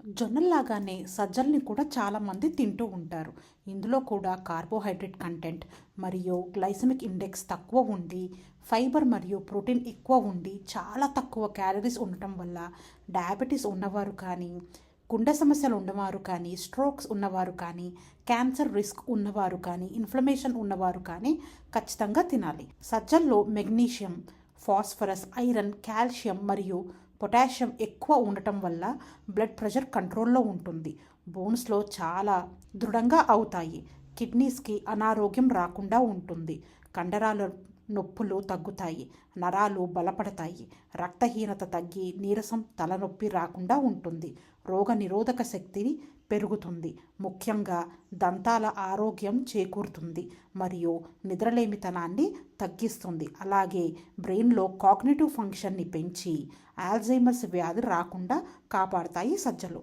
జొన్నల్లాగానే సజ్జల్ని కూడా చాలామంది తింటూ ఉంటారు. ఇందులో కూడా కార్బోహైడ్రేట్ కంటెంట్ మరియు గ్లైసమిక్ ఇండెక్స్ తక్కువ ఉండి ఫైబర్ మరియు ప్రోటీన్ ఎక్కువ ఉండి చాలా తక్కువ క్యాలరీస్ ఉండటం వల్ల డయాబెటీస్ ఉన్నవారు కానీ గుండె సమస్యలు ఉన్నవారు కానీ స్ట్రోక్స్ ఉన్నవారు కానీ క్యాన్సర్ రిస్క్ ఉన్నవారు కానీ ఇన్ఫ్లమేషన్ ఉన్నవారు కానీ ఖచ్చితంగా తినాలి. సజ్జల్లో మెగ్నీషియం ఫాస్ఫరస్ ఐరన్ కాల్షియం మరియు పొటాషియం ఎక్కువ ఉండటం వల్ల బ్లడ్ ప్రెషర్ కంట్రోల్లో ఉంటుంది. బోన్స్లో చాలా దృఢంగా అవుతాయి. కిడ్నీస్కి అనారోగ్యం రాకుండా ఉంటుంది. కండరాలు నొప్పులు తగ్గుతాయి నరాలు బలపడతాయి రక్తహీనత తగ్గి నీరసం తలనొప్పి రాకుండా ఉంటుంది రోగ నిరోధక శక్తి పెరుగుతుంది ముఖ్యంగా దంతాల ఆరోగ్యం చేకూరుతుంది మరియు నిద్రలేమితనాన్ని తగ్గిస్తుంది. అలాగే బ్రెయిన్లో కాగ్నేటివ్ ఫంక్షన్ని పెంచి ఆల్జైమర్స్ వ్యాధి రాకుండా కాపాడతాయి సజ్జలు.